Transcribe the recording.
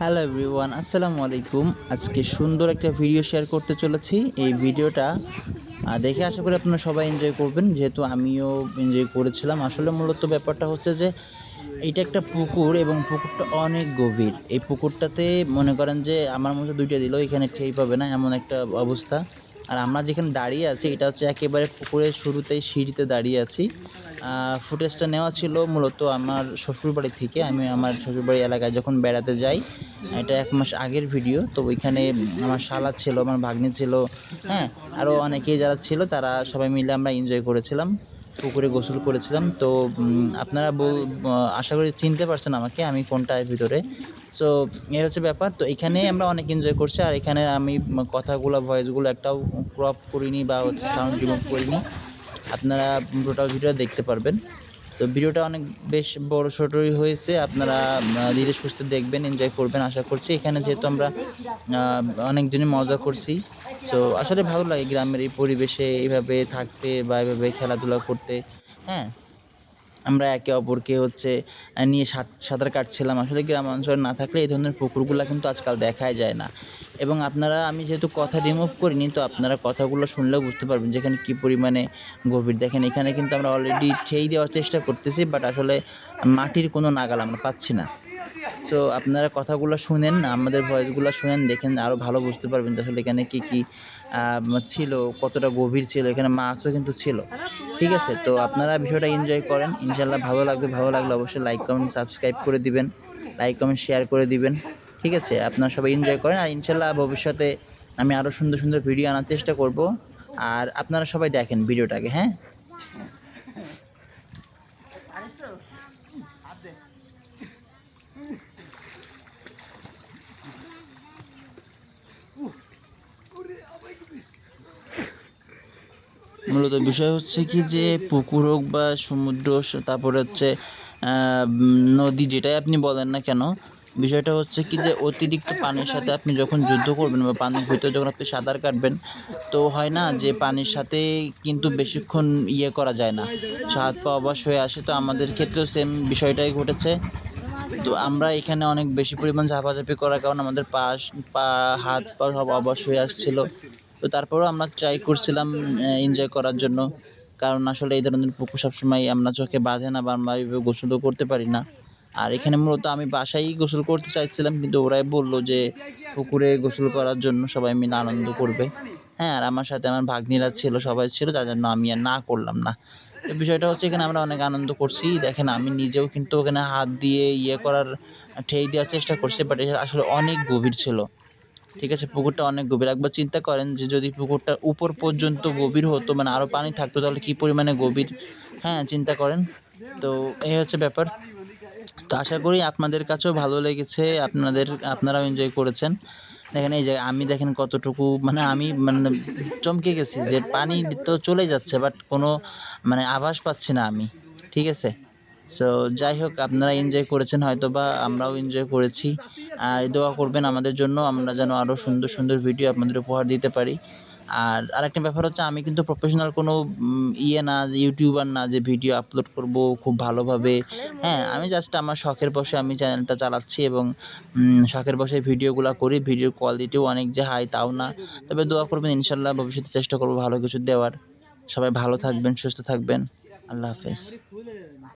Hello everyone আসসালামু আলাইকুম আজকে সুন্দর একটা ভিডিও শেয়ার করতে চলেছি। এই ভিডিওটা দেখে আশা করি আপনারা সবাই এনজয় করবেন। যেহেতু আমিও এনজয় করেছিলাম। আসলে মূলত ব্যাপারটা হচ্ছে যে, এটা একটা পুকুর এবং পুকুরটা অনেক গভীর। এই পুকুরটাতে মনে করেন যে, আমার মধ্যে দুইটা দিলেও এখানে ঠেই পাবে না, এমন একটা অবস্থা। আর আমরা যেখানে দাঁড়িয়ে আছি, এটা হচ্ছে একেবারে পুকুরের শুরুতেই সিঁড়িতে দাঁড়িয়ে আছি। ফুটেজটা নেওয়া ছিল মূলত আমার শ্বশুরবাড়ি থেকে। আমি আমার শ্বশুরবাড়ি এলাকায় যখন বেড়াতে যাই, এটা এক মাস আগের ভিডিও তো ওইখানে আমার শালা ছিল, আমার ভাগ্নি ছিল হ্যাঁ আরও অনেকেই যারা ছিল, তারা সবাই মিলে আমরা এনজয় করেছিলাম। পুকুরে গোসল করেছিলাম। তো আপনারা বল আশা করি চিনতে পারছেন আমাকে, আমি কোনটা এর ভিতরে। সো এই হচ্ছে ব্যাপার। তো এখানে আমরা অনেক এনজয় করছি, আর এখানে আমি কথাগুলো ভয়েসগুলো একটাও ক্রপ করিনি বা হচ্ছে সাউন্ড রিমুভ করিনি। আপনারা টোটাল ভিডিও দেখতে পারবেন। তো ভিডিওটা অনেক বেশ বড় ছোটই হয়েছে। আপনারা ধীরে সুস্থে দেখবেন এনজয় করবেন, আশা করছি। এখানে যেহেতু আমরা অনেক অনেকজনই মজা করছি। সো আসলে ভালো লাগে গ্রামের এই পরিবেশে এইভাবে থাকতে বা এইভাবে খেলাধুলা করতে। হ্যাঁ? আমরা একে অপরকে হচ্ছে নিয়ে সাঁত- সাঁতার কাটছিলাম। আসলে গ্রাম অঞ্চলে না থাকলে এই ধরনের পুকুরগুলো কিন্তু আজকাল দেখাই যায় না। এবং আপনারা, আমি যেহেতু কথা রিমুভ করিনি, তো আপনারা কথাগুলো শুনলেও বুঝতে পারবেন যে এখানে কী পরিমাণে গভীর। দেখেন, এখানে কিন্তু আমরা অলরেডি ঠেই দেওয়ার চেষ্টা করতেছি বাট আসলে মাটির কোনো নাগাল আমরা পাচ্ছি না। সো আপনারা কথাগুলো শুনেন, আমাদের ভয়েসগুলো শুনেন, দেখেন আরও ভালো বুঝতে পারবেন আসলে এখানে কী কী ছিল, কতটা গভীর ছিল, এখানে মাছও কিন্তু ছিল। ঠিক আছে? তো আপনারা বিষয়টা এনজয় করেন ইনশাল্লাহ ভালো লাগবে, ভালো লাগলে অবশ্যই লাইক কমেন্ট সাবস্ক্রাইব করে দিবেন লাইক কমেন্ট শেয়ার করে দিবেন। ঠিক আছে? আপনারা সবাই এনজয় করেন, আর ইনশাল্লাহ ভবিষ্যতে আমি আরও সুন্দর সুন্দর ভিডিও আনার চেষ্টা করব। আর আপনারা সবাই দেখেন ভিডিওটাকে হ্যাঁ? মূলত বিষয় হচ্ছে কি যে পুকুর হোক বা সমুদ্র, তারপরে হচ্ছে নদী যেটাই আপনি বলেন না কেন, বিষয়টা হচ্ছে কি যে অতিরিক্ত পানির সাথে আপনি যখন যুদ্ধ করবেন বা পানির ভিতরে যখন আপনি সাঁতার কাটবেন, তো হয় না যে পানির সাথে কিন্তু বেশিক্ষণ ইয়ে করা যায় না। হাত পা অবাস হয়ে আসে, তো আমাদের ক্ষেত্রেও সেম বিষয়টাই ঘটেছে। তো আমরা এখানে অনেক বেশি পরিমাণ ঝাপাঝাপি করার কারণে আমাদের পা পা, হাত পা সব অবশ হয়ে আসছিল। তো তারপরেও আমরা ট্রাই করছিলাম এনজয় করার জন্য। কারণ আসলে এই ধরনের পুকুর সবসময় আমরা চোখে বাঁধে না বা আমরা এইভাবে গোসলও করতে পারি না। আর এখানে মূলত আমি বাসায় গোসল করতে চাইছিলাম, কিন্তু ওরাই বলল যে পুকুরে গোসল করার জন্য সবাই মিলে আনন্দ করবে। হ্যাঁ আর আমার সাথে আমার ভাগ্নিরা ছিল, সবাই ছিল, তার জন্য আমি আর না করলাম না। বিষয়টা হচ্ছে এখানে আমরা অনেক আনন্দ করছি। দেখেন, আমি নিজেও কিন্তু ওখানে হাত দিয়ে ইয়ে করার, ঠেই দেওয়ার চেষ্টা করছি বাট এটা আসলে অনেক গভীর ছিল। ঠিক আছে, পুকুরটা অনেক গভীর। একবার চিন্তা করেন যে যদি পুকুরটা উপর পর্যন্ত গভীর হতো মানে আরও পানি থাকতো, তাহলে কী পরিমাণে গভীর? হ্যাঁ চিন্তা করেন। তো এই হচ্ছে ব্যাপার। তো আশা করি আপনাদের কাছেও ভালো লেগেছে, আপনাদের, আপনারাও এনজয় করেছেন। দেখেন এই যে আমি দেখেন কতটুকু মানে আমি মানে চমকে গেছি যে পানি তো চলে যাচ্ছে বাট কোনো মানে আভাস পাচ্ছি না আমি, ঠিক আছে? সো যাই হোক, আপনারা এনজয় করেছেন হয়তো বা আমরাও এনজয় করেছি। আর দোয়া করবেন আমাদের জন্য, আমরা যেন আরও সুন্দর সুন্দর ভিডিও আপনাদের উপহার দিতে পারি। আর আরেকটা ব্যাপার হচ্ছে, আমি কিন্তু প্রফেশনাল কোনো ইয়ে না, যে ইউটিউবার না, যে ভিডিও আপলোড করব খুব ভালোভাবে। হ্যাঁ আমি জাস্ট আমার শখের বসে আমি চ্যানেলটা চালাচ্ছি এবং শখের বসে ভিডিওগুলো করি ভিডিওর কোয়ালিটিও অনেক যে হাই তাও না। তবে দোয়া করবেন ইনশাল্লাহ ভবিষ্যতে চেষ্টা করব ভালো কিছু দেওয়ার। সবাই ভালো থাকবেন, সুস্থ থাকবেন। আল্লাহ হাফেজ।